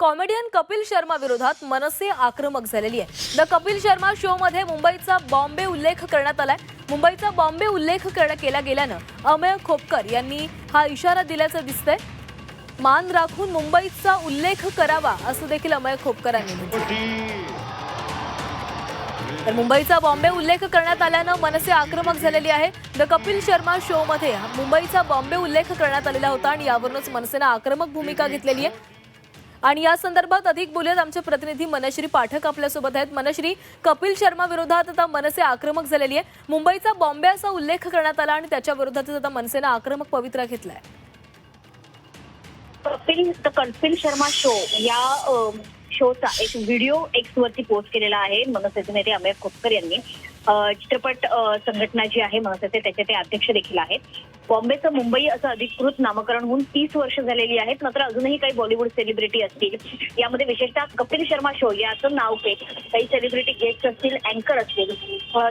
Comedian Kapil Sharma विरोधात मनसे आक्रमक झालेली आहे. द कपिल शर्मा शो मध्ये मुंबईचा बॉम्बे उल्लेख करण्यात आलाय. मुंबईचा बॉम्बे उल्लेख केला गेल्यानं अमेय खोपकर यांनी हा इशारा दिल्याचं दिसतंय. मान राखून मुंबईचा उल्लेख करावा असं देखील अमय खोपकरांनी म्हटलं तर मुंबईचा बॉम्बे उल्लेख करण्यात आल्यानं मनसे आक्रमक झालेली आहे. द कपिल शर्मा शो मध्ये मुंबईचा बॉम्बे उल्लेख करण्यात आलेला होता आणि यावरूनच मनसेनं आक्रमक भूमिका घेतलेली आहे. आणि या संदर्भात अधिक बोलूयात. आमचे प्रतिनिधी मनश्री पाठक आपल्यासोबत आहेत. मनश्री कपिल शर्मा विरोधात आता मनसे आक्रमक झालेली आहे मुंबईचा बॉम्बे असा उल्लेख करण्यात आला आणि त्याच्या विरोधातच आता मनसेनं आक्रमक पवित्रा घेतलाय. कपिल द कपिल शर्मा शो या शोचा एक व्हिडिओ एक्स वरती पोस्ट केलेला आहे मनसेचे नेते अमेय खोपकर यांनी. चित्रपट संघटना जी आहे मनसेचे त्याचे ते अध्यक्ष देखील आहेत. बॉम्बेचं मुंबई असं अधिकृत नामकरण होऊन तीस वर्ष झालेली आहेत. मात्र अजूनही काही बॉलिवूड सेलिब्रिटी असतील. यामध्ये विशेषतः कपिल शर्मा शो याचं नाव पे काही सेलिब्रिटी गेस्ट असतील अँकर असतील.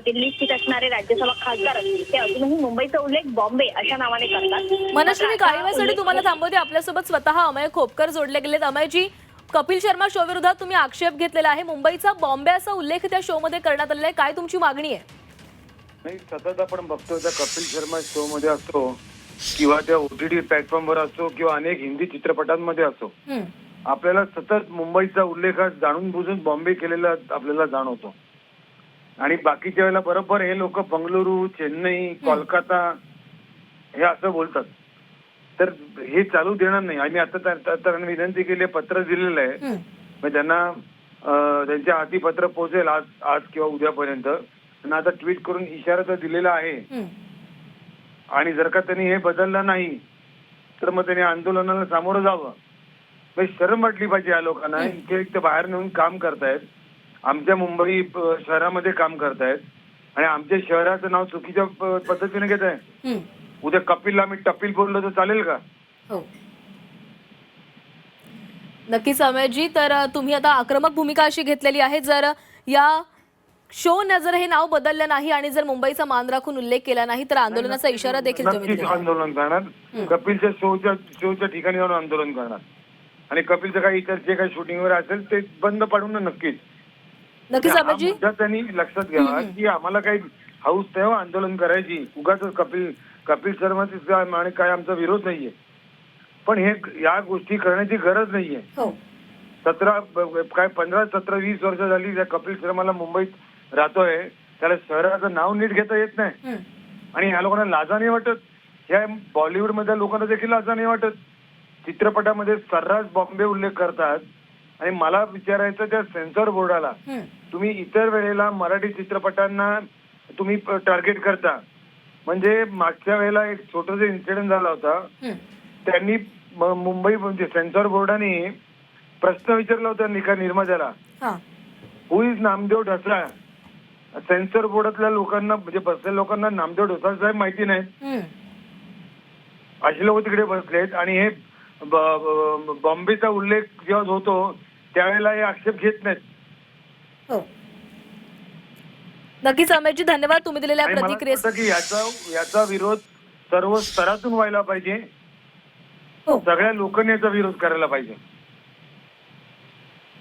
दिल्ली स्थित असणारे राज्यसभा खासदार असतील. ते अजूनही मुंबईचा उल्लेख बॉम्बे अशा नावाने करतात. मनश्री काही वेळासाठी तुम्हाला थांबवते. आपल्यासोबत स्वतः अमय खोपकर जोडले गेलेत. अमयजी कपिल शर्मा शो विरोधात तुम्ही आक्षेप घेतलेला आहे. मुंबईचा बॉम्बे असा उल्लेख त्या शो मध्ये करण्यात आलेला आहे. काय तुमची मागणी आहे? नाही सतत आपण बघतो त्या कपिल शर्मा शो मध्ये असतो किंवा त्या ओटीटी प्लॅटफॉर्मवर असो किंवा अनेक हिंदी चित्रपटांमध्ये असो. आपल्याला सतत मुंबईचा उल्लेख जाणून बुजून बॉम्बे केलेला आपल्याला जाणवतो. आणि बाकीच्या वेळेला बरोबर हे लोक बंगळुरू चेन्नई कोलकाता हे असं बोलतात. तर हे चालू देणार नाही. आम्ही आता त्यांना विनंती केली पत्र दिलेलं आहे. मग त्यांना त्यांच्या हाती पत्र पोहोचेल आज आज किंवा उद्यापर्यंत. आणि आता ट्विट करून इशारा तर दिलेला आहे. हं. आणि जर का त्यांनी हे बदललं नाही तर मग त्यांनी आंदोलनाला सामोरं जावं. म्हणजे शरम वाटली पाहिजे या लोकांना. इथे एक बाहेर नेऊन काम करतायत. आमच्या मुंबई शहरामध्ये काम करतायत. आणि आमच्या शहराचं नाव चुकीच्या पद्धतीने घेत आहे. उद्या कपिलला मी टपिल बोललो तर चालेल का? हो. नक्कीच अमयजी तर तुम्ही आता आक्रमक भूमिका अशी घेतलेली आहे. जर या शो न जर हे नाव बदललं नाही आणि जर मुंबईचा मान राखून उल्लेख केला नाही तर आंदोलनाचा इशारा देखील तुम्ही नक्कीच दिला. आंदोलन करणार. कपिलच्या शोच्या शोच्या ठिकाणी जाऊन आंदोलन करणार. आणि कपिलचं काही इतर जे काही शूटिंग वगैरे असेल ते बंद पाडून ना नक्कीच. नक्कीच हा मुद्दा त्यांनी लक्षात घ्यावा की आम्हाला काही हाऊस नाही हो आंदोलन करायची. उगाच कपिल कपिल शर्माची आणि काय आमचा विरोध नाहीये. पण हे या गोष्टी करण्याची गरज नाहीये. हो. सतरा ब- काय पंधरा सतरा वीस वर्ष झाली त्या कपिल शर्माला मुंबईत राहतोय. त्याला शहराचं नाव नीट घेता येत नाही. आणि ह्या लोकांना लाजा नाही वाटत. ह्या बॉलिवूड मधल्या लोकांना देखील लाजा नाही वाटत. चित्रपटामध्ये सर्रास बॉम्बे उल्लेख करतात. आणि मला विचारायचं त्या सेन्सॉर बोर्डाला. तुम्ही इतर वेळेला मराठी चित्रपटांना तुम्ही टार्गेट करता. म्हणजे मागच्या वेळेला एक छोटस इन्सिडेंट झाला होता. त्यांनी मुंबई म्हणजे सेन्सॉर बोर्डाने प्रश्न विचारला होता निका निर्मात्याला. हा. Who is Namdeo Dhasal censor बोर्डातल्या लोकांना म्हणजे बसलेल्या लोकांना नामदेव ढसाळ साहेब माहिती नाही. असे लोक तिकडे बसलेत आणि हे बॉम्बेचा उल्लेख जेव्हा होतो त्यावेळेला हे आक्षेप घेत नाहीत. हो. नक्कीच अमयजी धन्यवाद तुम्ही दिलेल्या आणि मला प्रतिक्रियेस वाटतं की याचा याचा विरोध सर्व स्तरातून व्हायला पाहिजे. हो. सगळ्या लोकांनी याचा विरोध करायला पाहिजे.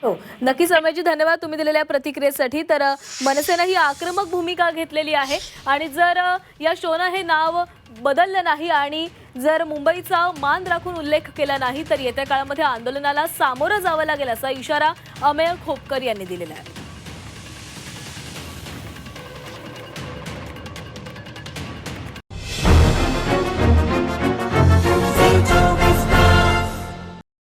हो. नक्कीच अमयजी धन्यवाद तुम्ही दिलेल्या प्रतिक्रियेसाठी. तर मनसेनं ही आक्रमक भूमिका घेतलेली आहे. आणि जर या शोनं हे नाव बदललं नाही आणि जर मुंबईचा मान राखून उल्लेख केला नाही तर येत्या काळामध्ये आंदोलनाला सामोरं जावं लागेल असा इशारा अमेय खोपकर यांनी दिलेला आहे.